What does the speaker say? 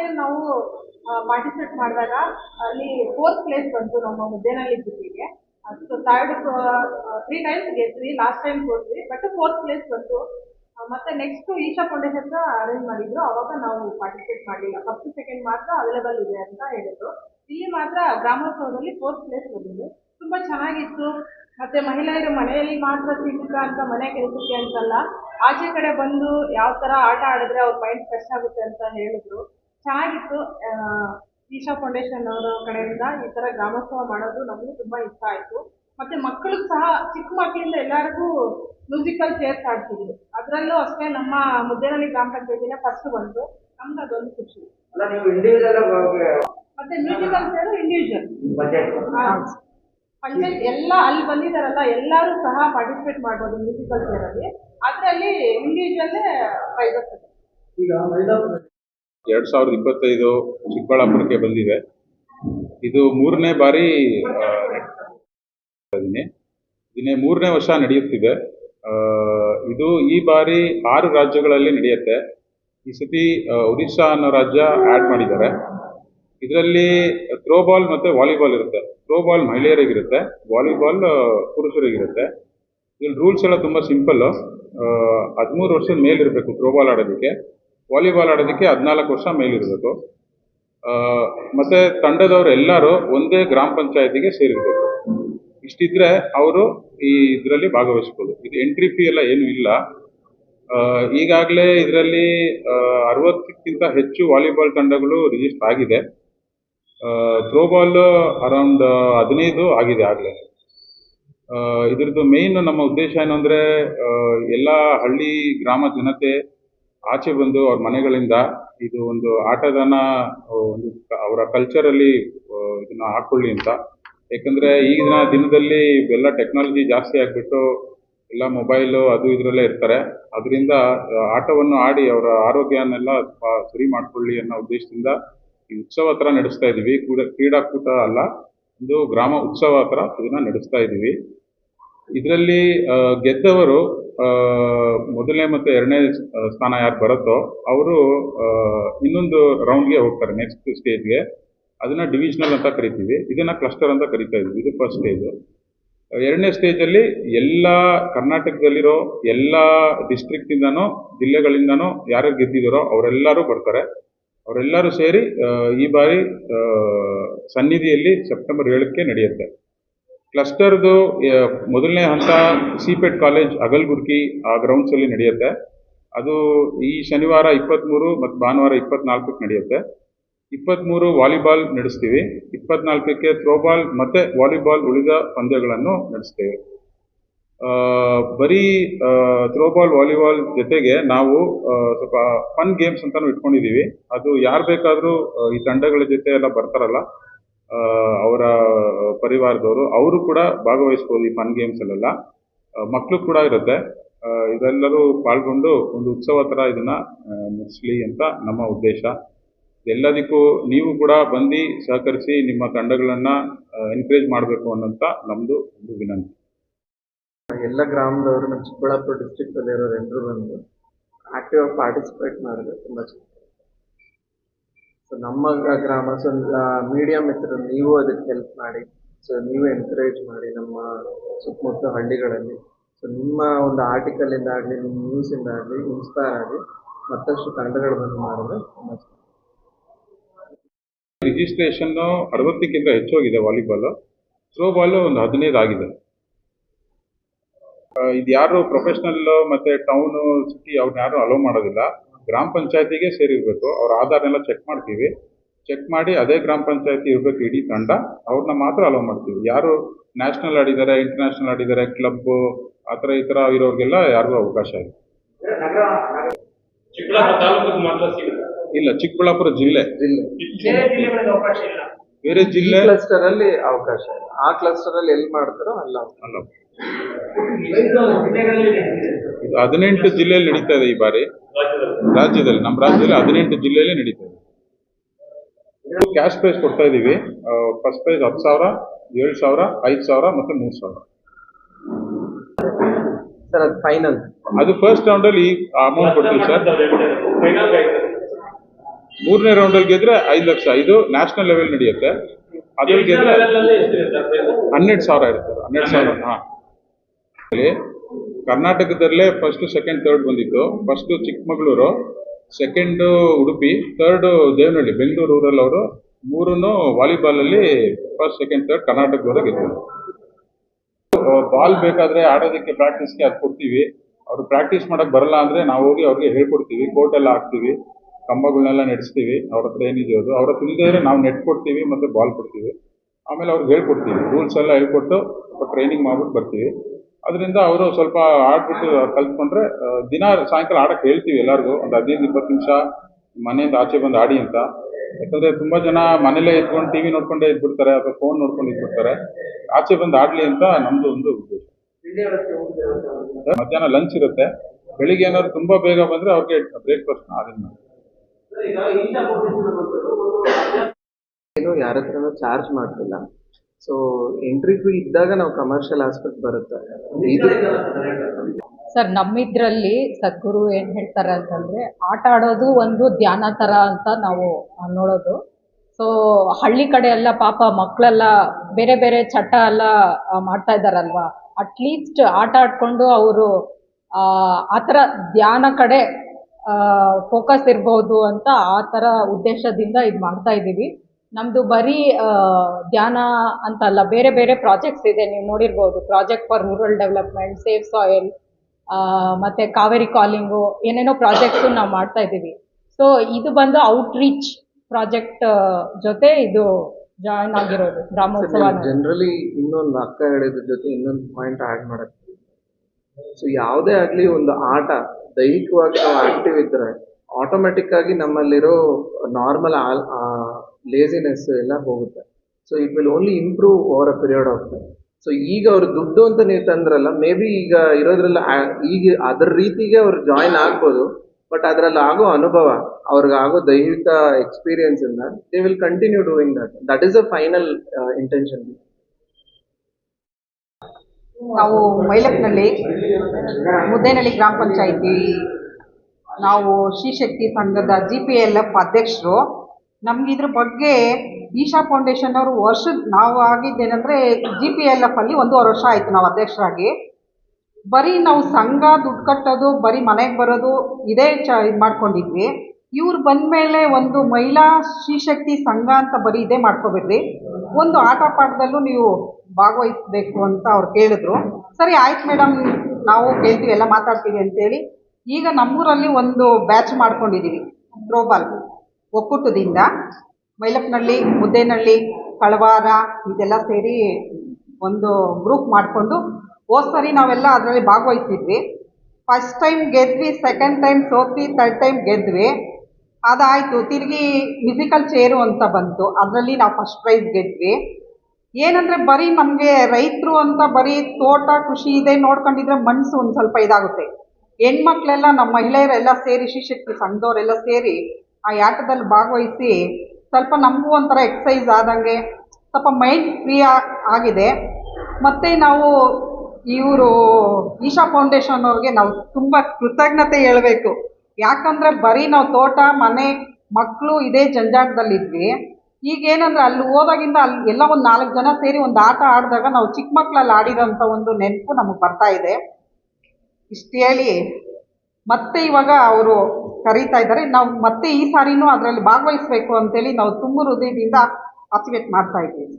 Time ನಾವು participate ಮಾಡಿದಾಗ, ಅಲ್ಲಿ ಫೋರ್ತ್ ಪ್ಲೇಸ್ ಬಂತು ನಮ್ಮ ಮುದ್ದೇನಹಳ್ಳಿ ಜಿಲ್ಲೆಗೆ ಸೊ ಥರ್ಡ್ ತ್ರೀ ಟೈಮ್ಸ್ ಗೆದ್ವಿ ಲಾಸ್ಟ್ ಟೈಮ್ ಹೋದ್ವಿ ಬಟ್ ಫೋರ್ತ್ ಪ್ಲೇಸ್ ಬಂತು. ಮತ್ತೆ ನೆಕ್ಸ್ಟ್ ಈಶಾ ಫೌಂಡೇಶನ್ ಅರೇಂಜ್ ಮಾಡಿದ್ರು, ಅವಾಗ ನಾವು ಪಾರ್ಟಿಸಿಪೇಟ್ ಮಾಡಲಿಲ್ಲ. ಫಸ್ಟ್ ಸೆಕೆಂಡ್ ಮಾತ್ರ ಅವೈಲೇಬಲ್ ಇದೆ ಅಂತ ಹೇಳಿದ್ರು. ಇಲ್ಲಿ ಮಾತ್ರ ಗ್ರಾಮೋತ್ಸವದಲ್ಲಿ ಫೋರ್ತ್ ಪ್ಲೇಸ್ ಬಂದಿದ್ದು ತುಂಬ ಚೆನ್ನಾಗಿತ್ತು. ಮತ್ತೆ ಮಹಿಳೆಯರು ಮನೆಯಲ್ಲಿ ಮಾತ್ರ ಸೀಮಿತ ಅಂತ ಮನೆ ಕೆಲಸಕ್ಕೆ ಅಂತಲ್ಲ. ಆಚೆ ಕಡೆ ಬಂದು ಯಾವ ಥರ ಆಟ ಆಡಿದ್ರೆ ಅವ್ರ ಮೈಂಡ್ ಫ್ರೆಶ್ ಆಗುತ್ತೆ ಅಂತ ಹೇಳಿದ್ರು. ಚೆನ್ನಾಗಿತ್ತು. ಈಶಾ ಫೌಂಡೇಶನ್ ಅವರ ಕಡೆಯಿಂದ ಈ ಥರ ಗ್ರಾಮೋತ್ಸವ ಮಾಡೋದು ನಮಗೂ ತುಂಬ ಇಷ್ಟ ಆಯಿತು. ಮತ್ತೆ ಮಕ್ಕಳು ಸಹ ಚಿಕ್ಕ ಮಕ್ಕಳಿಂದ ಎಲ್ಲರಿಗೂ ಮ್ಯೂಸಿಕಲ್ ಚೇರ್ಸ್ ಆಡ್ತಿದ್ರು ಅದರಲ್ಲೂ ಅಷ್ಟೇ ನಮ್ಮ ಮುದ್ದೇನಹಳ್ಳಿ ಗ್ರಾಮ ಪಂಚಾಯತಿನ ಫಸ್ಟ್ ಬಂತು. ನಮ್ಗೆ ಅದೊಂದು ಖುಷಿ. ಮತ್ತೆ ಮ್ಯೂಸಿಕಲ್ ಚೇರು ಇಂಡಿವಿಜುವಲ್ ಪಂಚಾಯತ್. ಎಲ್ಲ ಅಲ್ಲಿ ಬಂದಿದ್ದಾರಲ್ಲ ಎಲ್ಲರೂ ಸಹ ಪಾರ್ಟಿಸಿಪೇಟ್ ಮಾಡ್ಬೋದು ಮ್ಯೂಸಿಕಲ್ ಚೇರಲ್ಲಿ. ಅದರಲ್ಲಿ ಇಂಡಿವಿಜುವಲ್ಲೇ ಪ್ರೈಸಸ್ ಇದೆ ಎರಡ್ ಸಾವಿರದ ಇಪ್ಪತ್ತೈದು ಚಿಕ್ಕಬಳ್ಳಾಪುರಕ್ಕೆ ಬಂದಿದೆ. ಇದು ಮೂರನೇ ಬಾರಿ ಆ, ಇದೀನಿ ಇದನ್ನೇ ಮೂರನೇ ವರ್ಷ ನಡೆಯುತ್ತಿದೆ. ಇದು ಈ ಬಾರಿ ಆರು ರಾಜ್ಯಗಳಲ್ಲಿ ನಡೆಯುತ್ತೆ. ಈ ಸತಿ ಒಡಿಶಾ ಅನ್ನೋ ರಾಜ್ಯ ಆ್ಯಡ್ ಮಾಡಿದ್ದಾರೆ. ಇದರಲ್ಲಿ ಥ್ರೋಬಾಲ್ ಮತ್ತು ವಾಲಿಬಾಲ್ ಇರುತ್ತೆ. ಥ್ರೋಬಾಲ್ ಮಹಿಳೆಯರಿಗಿರುತ್ತೆ ವಾಲಿಬಾಲ್ ಪುರುಷರಿಗಿರುತ್ತೆ. ಇಲ್ಲಿ ರೂಲ್ಸ್ ಎಲ್ಲ ತುಂಬ ಸಿಂಪಲ್ ಹದಿಮೂರು ವರ್ಷದ ಮೇಲಿರಬೇಕು ಥ್ರೋಬಾಲ್ ಆಡೋದಕ್ಕೆ. ವಾಲಿಬಾಲ್ ಆಡೋದಕ್ಕೆ ಹದಿನಾಲ್ಕು ವರ್ಷ ಮೇಲಿರಬೇಕು. ಮತ್ತೆ ತಂಡದವರು ಎಲ್ಲರೂ ಒಂದೇ ಗ್ರಾಮ ಪಂಚಾಯತಿಗೆ ಸೇರಿರಬೇಕು ಇಷ್ಟಿದ್ರೆ ಅವರು ಈ ಇದರಲ್ಲಿ ಭಾಗವಹಿಸ್ಬೋದು. ಇದು ಎಂಟ್ರಿ ಫೀ ಎಲ್ಲ ಏನು ಇಲ್ಲ. ಈಗಾಗಲೇ ಇದರಲ್ಲಿ ಅರವತ್ತಕ್ಕಿಂತ ಹೆಚ್ಚು ವಾಲಿಬಾಲ್ ತಂಡಗಳು ರಿಜಿಸ್ಟರ್ ಆಗಿದೆ. ಥ್ರೋಬಾಲ್ ಅರೌಂಡ್ ಹದಿನೈದು ಆಗಿದೆ ಆಗಲೇ. ಇದ್ರದ್ದು ಮೇಯ್ನ್ ನಮ್ಮ ಉದ್ದೇಶ ಏನು ಅಂದರೆ ಎಲ್ಲ ಹಳ್ಳಿ ಗ್ರಾಮ ಜನತೆ ಆಚೆ ಬಂದು ಅವ್ರ ಮನೆಗಳಿಂದ ಇದು ಒಂದು ಆಟದನ್ನ ಒಂದು ಅವರ ಕಲ್ಚರಲ್ಲಿ ಇದನ್ನ ಹಾಕೊಳ್ಳಿ ಅಂತ. ಯಾಕಂದ್ರೆ ಈಗಿನ ದಿನದಲ್ಲಿ ಎಲ್ಲ ಟೆಕ್ನಾಲಜಿ ಜಾಸ್ತಿ ಆಗಿಬಿಟ್ಟು ಎಲ್ಲ ಮೊಬೈಲು ಅದು ಇದರಲ್ಲೇ ಇರ್ತಾರೆ. ಅದರಿಂದ ಆಟವನ್ನು ಆಡಿ ಅವರ ಆರೋಗ್ಯನೆಲ್ಲ ಸರಿ ಮಾಡ್ಕೊಳ್ಳಿ ಅನ್ನೋ ಉದ್ದೇಶದಿಂದ ಈ ಉತ್ಸವ ಥರ ನಡೆಸ್ತಾ ಇದ್ದೀವಿ ಕೂಡ ಕ್ರೀಡಾಕೂಟ ಅಲ್ಲ, ಒಂದು ಗ್ರಾಮ ಉತ್ಸವ ಥರ ಇದನ್ನ ನಡೆಸ್ತಾ ಇದ್ದೀವಿ ಇದರಲ್ಲಿ ಗೆದ್ದವರು ಮೊದಲನೇ ಮತ್ತು ಎರಡನೇ ಸ್ಥಾನ ಯಾರು ಬರುತ್ತೋ, ಅವರು ಇನ್ನೊಂದು ರೌಂಡ್ಗೆ ಹೋಗ್ತಾರೆ ನೆಕ್ಸ್ಟ್ ಸ್ಟೇಜ್ಗೆ ಅದನ್ನು ಡಿವಿಷನಲ್ ಅಂತ ಕರಿತೀವಿ. ಇದನ್ನು ಕ್ಲಸ್ಟರ್ ಅಂತ ಕರಿತಾ ಇದ್ವಿ. ಇದು ಫಸ್ಟ್ ಸ್ಟೇಜು ಎರಡನೇ ಸ್ಟೇಜಲ್ಲಿ ಎಲ್ಲ ಕರ್ನಾಟಕದಲ್ಲಿರೋ ಎಲ್ಲ ಡಿಸ್ಟ್ರಿಕ್ಟಿಂದನೋ ಜಿಲ್ಲೆಗಳಿಂದನೋ ಯಾರ್ಯಾರು ಗೆದ್ದಿದ್ದಾರೋ ಅವರೆಲ್ಲರೂ ಬರ್ತಾರೆ. ಅವರೆಲ್ಲರೂ ಸೇರಿ ಈ ಬಾರಿ ಸನ್ನಿಧಿಯಲ್ಲಿ ಸೆಪ್ಟೆಂಬರ್ ಏಳಕ್ಕೆ ನಡೆಯುತ್ತೆ. ಕ್ಲಸ್ಟರ್ದು ಮೊದಲನೇ ಹಂತ ಸಿಪೆಟ್ ಕಾಲೇಜ್ ಅಗಲ್ಗುರ್ಕಿ ಆ ಗ್ರೌಂಡ್ಸಲ್ಲಿ ನಡೆಯುತ್ತೆ. ಅದು ಈ ಶನಿವಾರ ಇಪ್ಪತ್ತ್ಮೂರು ಮತ್ತು ಭಾನುವಾರ ಇಪ್ಪತ್ನಾಲ್ಕಕ್ಕೆ ನಡೆಯುತ್ತೆ. ಇಪ್ಪತ್ತ್ಮೂರು ವಾಲಿಬಾಲ್ ನಡೆಸ್ತೀವಿ. ಇಪ್ಪತ್ನಾಲ್ಕಕ್ಕೆ ಥ್ರೋಬಾಲ್ ಮತ್ತು ವಾಲಿಬಾಲ್ ಉಳಿದ ಪಂದ್ಯಗಳನ್ನು ನಡೆಸ್ತೇವೆ. ಬರೀ ಥ್ರೋಬಾಲ್ ವಾಲಿಬಾಲ್ ಜೊತೆಗೆ ನಾವು ಸ್ವಲ್ಪ ಫನ್ ಗೇಮ್ಸ್ ಅಂತಲೂ ಇಟ್ಕೊಂಡಿದ್ದೀವಿ. ಅದು ಯಾರು ಬೇಕಾದರೂ ಈ ತಂಡಗಳ ಜೊತೆ ಎಲ್ಲ ಬರ್ತಾರಲ್ಲ ಅವರ ಪರಿವಾರದವರು, ಅವರು ಕೂಡ ಭಾಗವಹಿಸ್ಬೋದು ಈ ಫನ್ ಗೇಮ್ಸಲ್ಲೆಲ್ಲ ಮಕ್ಕಳು ಕೂಡ ಇರುತ್ತೆ. ಇದೆಲ್ಲರೂ ಪಾಲ್ಗೊಂಡು ಒಂದು ಉತ್ಸವ ಥರ ಇದನ್ನ ನಡೆಸಲಿ ಅಂತ ನಮ್ಮ ಉದ್ದೇಶ. ಎಲ್ಲದಕ್ಕೂ ನೀವು ಕೂಡ ಬಂದು ಸಹಕರಿಸಿ ನಿಮ್ಮ ತಂಡಗಳನ್ನು ಎನ್ಕರೇಜ್ ಮಾಡಬೇಕು ಅನ್ನೋಂಥ ನಮ್ಮದು ಒಂದು ವಿನಂತಿ. ಎಲ್ಲ ಗ್ರಾಮದವರು ನಮ್ಮ ಚಿಕ್ಕಬಳ್ಳಾಪುರ ಇರೋರು ಎಲ್ಲರೂ ಬಂದು ಆಕ್ಟಿವ್ ಆಗಿ ಪಾರ್ಟಿಸಿಪೇಟ್ ಮಾಡಿದ್ರೆ ತುಂಬಾ ಚೆನ್ನಾಗಿ ಸೊ ನಮ್ಮ ಗ್ರಾಮ ಸೊ ಮೀಡಿಯಂ ಇದ್ರು ನೀವು ಅದಕ್ಕೆ ಹೆಲ್ಪ್ ಮಾಡಿ ಸೊ ನೀವು ಎನ್ಕರೇಜ್ ಮಾಡಿ ನಮ್ಮ ಸುತ್ತಮುತ್ತ ಹಳ್ಳಿಗಳಲ್ಲಿ. ಸೊ ನಿಮ್ಮ ಒಂದು ಆರ್ಟಿಕಲ್ ಇಂದ ಆಗಲಿ, ನಿಮ್ಮ ನ್ಯೂಸ್ ಇಂದ ಆಗಲಿ ಇನ್ಸ್ಪೈರ್ ಆಗಿ ಮತ್ತಷ್ಟು ತಂಡಗಳು ಬಂದು ಮಾಡಿದ್ರೆ ರಿಜಿಸ್ಟ್ರೇಷನ್ ಅರವತ್ತಕ್ಕಿಂತ ಹೆಚ್ಚೋಗಿದೆ ವಾಲಿಬಾಲ್ ಥ್ರೋಬಾಲ್ ಒಂದು ಹದಿನೈದು ಆಗಿದೆ. ಇದು ಯಾರು ಪ್ರೊಫೆಷನಲ್ ಮತ್ತೆ ಟೌನ್ ಸಿಟಿ ಅವ್ರನ್ನ ಯಾರು ಅಲೋ ಮಾಡೋದಿಲ್ಲ. ಗ್ರಾಮ ಪಂಚಾಯತಿಗೆ ಸೇರಿರ್ಬೇಕು. ಅವ್ರ ಆಧಾರ್ನೆಲ್ಲ ಚೆಕ್ ಮಾಡ್ತೀವಿ. ಚೆಕ್ ಮಾಡಿ ಅದೇ ಗ್ರಾಮ ಪಂಚಾಯತಿ ಇರಬೇಕು ಇಡೀ ತಂಡ. ಅವ್ರನ್ನ ಮಾತ್ರ ಅಲೋ ಮಾಡ್ತೀವಿ. ಯಾರು ನ್ಯಾಷನಲ್ ಆಡಿದ್ದಾರೆ ಇಂಟರ್ನ್ಯಾಷನಲ್ ಆಡಿದ್ದಾರೆ ಕ್ಲಬ್ ಆ ಥರ ಈ ಥರ ಇರೋರಿಗೆಲ್ಲ ಯಾರಿಗೂ ಅವಕಾಶ ಮಾತ್ರ ಇಲ್ಲ ಚಿಕ್ಕಬಳ್ಳಾಪುರ ಜಿಲ್ಲೆ. ಜಿಲ್ಲೆ. ಬೇರೆ ಜಿಲ್ಲೆಗಳಿಗೆ ಅವಕಾಶ ಇಲ್ಲ. ಬೇರೆ ಈ ಜಿಲ್ಲೆ ಕ್ಲಸ್ಟರ್ ಅಲ್ಲಿ ಅವಕಾಶ ಇದೆ ಆ ಕ್ಲಸ್ಟರ್ ಅಲ್ಲಿ ಎಲ್ಲಿ ಮಾಡ್ತಾರೋ ಅಲ್ಲ. ಅವಕಾಶ. ಅಲ್ಲ. ಐದು ಹದಿನೆಂಟು ಜಿಲ್ಲೆಯಲ್ಲಿ ನಡೀತಾ ಇದೆ ಈ ಬಾರಿ. ರಾಜ್ಯದಲ್ಲಿ ನಮ್ಮ ರಾಜ್ಯದಲ್ಲಿ ಹದಿನೆಂಟು ಜಿಲ್ಲೆಯಲ್ಲಿ ನಡೀತಾ ಇದೆ. ಕ್ಯಾಶ್ ಪ್ರೈಸ್ ಕೊಡ್ತಾ ಇದ್ದೀವಿ ಫಸ್ಟ್ ಪ್ರೈಸ್ ಹತ್ತು ಸಾವಿರ ಏಳು ಸಾವಿರ ಐದು ಸಾವಿರ ಮತ್ತು ಮೂರು ಸಾವಿರ. ಸರ್ ಅದು ಫೈನಲ್ ಅದು ಫಸ್ಟ್ ರೌಂಡಲ್ಲಿ ಈ ಅಮೌಂಟ್ ಕೊಡ್ತೀವಿ ಸರ್. ಫೈನಲ್ ಮೂರನೇ ರೌಂಡಲ್ಲಿ ಗೆದ್ರೆ ಐದು ಲಕ್ಷ. ಇದು ನ್ಯಾಷನಲ್ ಲೆವೆಲ್ ನಡೆಯುತ್ತೆ. ಅದ್ರಲ್ಲಿ ಗೆದ್ರೆ ಲೆವೆಲಲ್ಲಿ ಸರ್ ಪ್ರೈಸ್ ಹನ್ನೆರಡು ಸಾವಿರ ಇರುತ್ತೆ ಹನ್ನೆರಡು ಸಾವಿರ ಹಾಂ. ಕರ್ನಾಟಕದಲ್ಲೇ ಫಸ್ಟ್ ಸೆಕೆಂಡ್ ಥರ್ಡ್ ಬಂದಿತ್ತು. First Chikkamagaluru second Udupi third Devanahalli, Bengaluru ಊರಲ್ಲಿ ಅವರು ಮೂರನ್ನು ವಾಲಿಬಾಲಲ್ಲಿ ಫಸ್ಟ್ ಸೆಕೆಂಡ್ ಥರ್ಡ್ ಕರ್ನಾಟಕದವರೇ ಗೆದ್ದರು ಬಾಲ್ ಬೇಕಾದ್ರೆ ಆಡೋದಕ್ಕೆ ಪ್ರಾಕ್ಟೀಸ್ಗೆ ಅದು ಕೊಡ್ತೀವಿ. ಅವ್ರು ಪ್ರಾಕ್ಟೀಸ್ ಮಾಡಕ್ ಬರಲ್ಲ ಅಂದ್ರೆ ನಾವು ಹೋಗಿ ಅವ್ರಿಗೆ ಹೇಳ್ಕೊಡ್ತೀವಿ. ಕೋರ್ಟ್ ಎಲ್ಲ ಹಾಕ್ತೀವಿ. ಕಂಬಗಳನ್ನೆಲ್ಲ ನಡೆಸ್ತೀವಿ. ಅವ್ರ ಹತ್ರ ಏನಿದೆ ಅದು. ಅವ್ರ ಹತ್ರ ನಾವು ನೆಟ್ ಕೊಡ್ತೀವಿ ಮತ್ತೆ ಬಾಲ್ ಕೊಡ್ತೀವಿ. ಆಮೇಲೆ ಅವ್ರಿಗೆ ಹೇಳ್ಕೊಡ್ತೀವಿ. ರೂಲ್ಸ್ ಎಲ್ಲ ಹೇಳ್ಕೊಟ್ಟು ಟ್ರೈನಿಂಗ್ ಮಾಡ್ಬಿಟ್ಟು ಬರ್ತೀವಿ. ಅದರಿಂದ ಅವರು ಸ್ವಲ್ಪ ಆಡ್ಬಿಟ್ಟು ಕಲ್ತ್ಕೊಂಡ್ರೆ ದಿನ ಸಾಯಂಕಾಲ ಆಡಕ್ಕೆ ಹೇಳ್ತೀವಿ ಎಲ್ಲರಿಗೂ. ಒಂದು ಹದಿನೈದು ಇಪ್ಪತ್ತು ನಿಮಿಷ ಮನೆಯಿಂದ ಆಚೆ ಬಂದು ಆಡಿ ಅಂತ. ಯಾಕಂದ್ರೆ ತುಂಬಾ ಜನ ಮನೇಲೇ ಇದ್ಕೊಂಡು ಟಿವಿ ನೋಡ್ಕೊಂಡೇ ಇದ್ಬಿಡ್ತಾರೆ ಅಥವಾ ಫೋನ್ ನೋಡ್ಕೊಂಡು ಇದ್ಬಿಡ್ತಾರೆ. ಆಚೆ ಬಂದು ಆಡ್ಲಿ ಅಂತ ನಮ್ದು ಒಂದು ಉದ್ದೇಶ. ಮಧ್ಯಾಹ್ನ ಲಂಚ್ ಇರುತ್ತೆ. ಬೆಳಿಗ್ಗೆ ಏನಾದ್ರು ತುಂಬ ಬೇಗ ಬಂದ್ರೆ ಅವ್ರಿಗೆ ಬ್ರೇಕ್ಫಾಸ್ಟ್ ಅದನ್ನ ಏನು ಯಾರ ಹತ್ರನೂ ಚಾರ್ಜ್ ಮಾಡ್ತಿಲ್ಲ. ಸೊ ಎಂಟ್ರಿ ಫೀ ಇದ್ದಾಗ ನಾವು ಕಮರ್ಷಿಯಲ್ ಆಸ್ಪೆಕ್ಟ್ ಬರುತ್ತೆ. ಇದು ಸರ್ ನಮ್ಮಿದ್ರಲ್ಲಿ ಸದ್ಗುರು ಏನು ಹೇಳ್ತಾರೆ ಅಂತಂದ್ರೆ ಆಟ ಆಡೋದು ಒಂದು ಧ್ಯಾನ ತರ ಅಂತ ನಾವು ನೋಡೋದು. ಸೊ ಹಳ್ಳಿ ಕಡೆ ಎಲ್ಲ ಪಾಪ ಮಕ್ಕಳೆಲ್ಲ ಬೇರೆ ಬೇರೆ ಚಟ ಎಲ್ಲ ಮಾಡ್ತಾ ಇದ್ದಾರಲ್ವಾ? ಅಟ್ಲೀಸ್ಟ್ ಆಟ ಆಡ್ಕೊಂಡು ಅವರು ಆ ಥರ ಧ್ಯಾನ ಕಡೆ ಫೋಕಸ್ ಇರ್ಬೋದು ಅಂತ ಆ ಥರ ಉದ್ದೇಶದಿಂದ ಇದು ಮಾಡ್ತಾ ಇದ್ದೀವಿ. ನಮ್ಮದು ಬರೀ ಧ್ಯಾನ ಧ್ಯಾನ ಅಂತಲ್ಲ ಬೇರೆ ಬೇರೆ ಪ್ರಾಜೆಕ್ಟ್ಸ್ ಇದೆ ನೀವು ನೋಡಿರ್ಬೋದು. Project for rural development safe soil ಮತ್ತೆ ಕಾವೇರಿ ಕಾಲಿಂಗು ಏನೇನೋ ಪ್ರಾಜೆಕ್ಟ್ಸು ನಾವು ಮಾಡ್ತಾ ಇದ್ದೀವಿ. ಸೊ ಇದು ಬಂದು ಔಟ್ರೀಚ್ ಪ್ರಾಜೆಕ್ಟ್ ಜೊತೆ ಇದು ಜಾಯಿನ್ ಆಗಿರೋದು ಗ್ರಾಮೋತ್ಸವ. ಜನರಲಿ ಇನ್ನೊಂದು ಅಕ್ಕ ಹೇಳಿದ್ರ ಜೊತೆ ಇನ್ನೊಂದು ಪಾಯಿಂಟ್ ಆ್ಯಡ್ ಮಾಡಕ್ಕೆ ಸೊ ಯಾವುದೇ ಆಗಲಿ ಒಂದು ಆಟ ದೈಹಿಕವಾಗಿ ನಾವು ಆಕ್ಟಿವ್ ಇದ್ದರೆ ಆಟೋಮೆಟಿಕ್ ಆಗಿ ನಮ್ಮಲ್ಲಿರೋ ನಾರ್ಮಲ್ ಲೇಸಿನೆಸ್ ಎಲ್ಲ ಹೋಗುತ್ತೆ. So it will only improve over a period of time so ಈಗ ಅವ್ರು ದುಡ್ಡು ಅಂತ ನೀವು ತಂದ್ರಲ್ಲ ಮೇ ಬಿ ಈಗ ಇರೋದ್ರಲ್ಲ ಈಗ ಅದರ ರೀತಿಗೆ ಅವ್ರು ಜಾಯಿನ್ ಆಗ್ಬೋದು ಬಟ್ ಅದರಲ್ಲಿ ಆಗೋ ಅನುಭವ ಅವ್ರಿಗೆ ಆಗೋ ದೈಹಿಕ ಎಕ್ಸ್ಪೀರಿಯನ್ಸ್ ಇಂದ they will continue doing that that is a final intention ನಾವು ಮೈಲಪ್ನಲ್ಲಿ ಮುದ್ದೇನಹಳ್ಳಿ ಗ್ರಾಮ ಪಂಚಾಯಿತಿ, ನಾವು ಶ್ರೀಶಕ್ತಿ ಸಂಘದ ಜಿ ಪಿ ಎಲ್ ಎಫ್ ಅಧ್ಯಕ್ಷರು. ನಮ್ಗೆ ಇದ್ರ ಬಗ್ಗೆ ಈಶಾ ಫೌಂಡೇಶನ್ ಅವರು ವರ್ಷದ ನಾವು ಆಗಿದ್ದೇನೆಂದರೆ ಜಿ ಪಿ ಎಲ್ ಎಫ್ ಅಲ್ಲಿ ಒಂದೂವರೆ ವರ್ಷ ಆಯಿತು ನಾವು ಅಧ್ಯಕ್ಷರಾಗಿ. ಬರೀ ನಾವು ಸಂಘ ದುಡ್ಡು ಕಟ್ಟೋದು, ಬರೀ ಮನೆಗೆ ಬರೋದು ಇದೇ ಚ ಇದು ಮಾಡ್ಕೊಂಡಿದ್ವಿ. ಇವ್ರು ಬಂದಮೇಲೆ ಒಂದು ಮಹಿಳಾ ಶ್ರೀಶಕ್ತಿ ಸಂಘ ಅಂತ ಬರೀ ಇದೇ ಮಾಡ್ಕೋಬೇಡ್ರಿ ಒಂದು ಆಟ ಪಾಠದಲ್ಲೂ ನೀವು ಭಾಗವಹಿಸಬೇಕು ಅಂತ ಅವ್ರು ಕೇಳಿದ್ರು. ಸರಿ, ಆಯ್ತು ಮೇಡಮ್, ನಾವು ಕೇಳ್ತೀವಿ, ಎಲ್ಲ ಮಾತಾಡ್ತೀವಿ ಅಂತೇಳಿ. ಈಗ ನಮ್ಮೂರಲ್ಲಿ ಒಂದು ಬ್ಯಾಚ್ ಮಾಡ್ಕೊಂಡಿದ್ದೀವಿ ಥ್ರೋಬಾಲ್ ಒಕ್ಕೂಟದಿಂದ ಮೈಲಪ್ನಳ್ಳಿ ಮುದ್ದೇನಹಳ್ಳಿ, ಕಳವಾರ ಇದೆಲ್ಲ ಸೇರಿ ಒಂದು ಗ್ರೂಪ್ ಮಾಡಿಕೊಂಡು ಹೋದ ಸರಿ ನಾವೆಲ್ಲ ಅದರಲ್ಲಿ ಭಾಗವಹಿಸಿದ್ವಿ. ಫಸ್ಟ್ ಟೈಮ್ ಗೆದ್ವಿ ಸೆಕೆಂಡ್ ಟೈಮ್ ಸೋತ್ವಿ ತರ್ಡ್ ಟೈಮ್ ಗೆದ್ವಿ. ಅದಾಯಿತು, ತಿರುಗಿ ಮ್ಯೂಸಿಕಲ್ ಚೇರು ಅಂತ ಬಂತು. ಅದರಲ್ಲಿ ನಾವು ಫಸ್ಟ್ ಪ್ರೈಸ್ ಗೆದ್ವಿ. ಏನಂದರೆ ಬರೀ ನಮಗೆ ರೈತರು ಅಂತ ಬರೀ ತೋಟ, ಕೃಷಿ ಇದೆ ನೋಡ್ಕೊಂಡಿದ್ರೆ ಮನಸ್ಸು ಒಂದು ಸ್ವಲ್ಪ ಇದಾಗುತ್ತೆ. ಹೆಣ್ಮಕ್ಳೆಲ್ಲ, ನಮ್ಮ ಮಹಿಳೆಯರೆಲ್ಲ ಸೇರಿ ಶಿಶಕ್ತಿ ಸಂಘದವರೆಲ್ಲ ಸೇರಿ ಆ ಆಟದಲ್ಲಿ ಭಾಗವಹಿಸಿ ಸ್ವಲ್ಪ ನಮಗೂ ಒಂಥರ ಎಕ್ಸಸೈಸ್ ಆದಂಗೆ ಸ್ವಲ್ಪ ಮೈಂಡ್ ಫ್ರೀ ಆಗಿದೆ. ಮತ್ತು ನಾವು ಇವರು ಈಶಾ ಫೌಂಡೇಶನ್ ಅವ್ರಿಗೆ ನಾವು ತುಂಬ ಕೃತಜ್ಞತೆ ಹೇಳಬೇಕು. ಯಾಕಂದರೆ ಬರೀ ನಾವು ತೋಟ, ಮನೆ ಮಕ್ಕಳು ಇದೇ ಜಂಜಾಟದಲ್ಲಿದ್ವಿ. ಈಗ ಏನಂದ್ರೆ ಅಲ್ಲಿ ಹೋದಾಗಿಂದ ಅಲ್ಲಿ ಎಲ್ಲ ಒಂದು ನಾಲ್ಕು ಜನ ಸೇರಿ ಒಂದು ಆಟ ಆಡಿದಾಗ ನಾವು ಚಿಕ್ಕ ಮಕ್ಕಳಲ್ಲಿ ಆಡಿರೋಂಥ ಒಂದು ನೆನಪು ನಮಗೆ ಬರ್ತಾ ಇದೆ. ಇಷ್ಟು ಹೇಳಿ. ಮತ್ತೆ ಇವಾಗ ಅವರು ಕರೀತಾ ಇದ್ದಾರೆ. ನಾವು ಮತ್ತೆ ಈ ಸಾರಿನೂ ಅದರಲ್ಲಿ ಭಾಗವಹಿಸಬೇಕು ಅಂತೇಳಿ ನಾವು ತುಂಬ ಹೃದಯದಿಂದ ಮಾಡ್ತಾ ಇದ್ದೀವಿ.